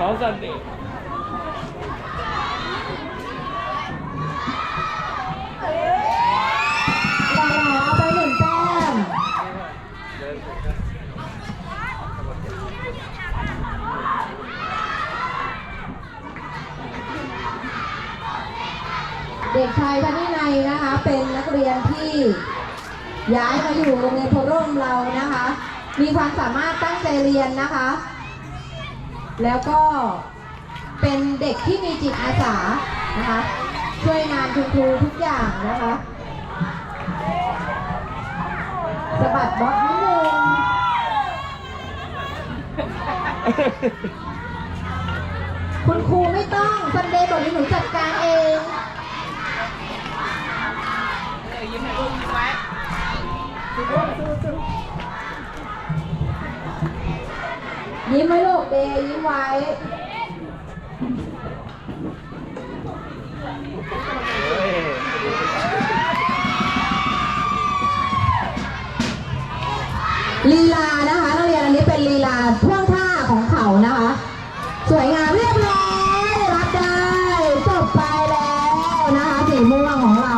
น้องซันเดย์ดาราเอาไปหนึ่งแต้มเด็กชายธนินัยนะคะ เป็นนักเรียนที่ย้ายมาอยู่โรงเรียนโพร่มเรานะคะ มีความสามารถตั้งใจเรียนนะคะ แล้วก็เป็นเด็กที่มีจิตอาสานะคะ ช่วยงานคุณครูทุกอย่างนะคะสะบัดบล็อกนิดนึงคุณครูไม่ต้องซันเดย์บอกให้หนูจัดการเองยิ้มให้ลูกยิ้มไว้ ยิ้มไว้ลูกเบย์ยิ้มไว้ ลีลานะคะนักเรียนอันนี้เป็นลีลาท่วงท่าของเขานะคะ สวยงามเรียบร้อยรับได้จบไปแล้วนะคะสีม่วงของเรา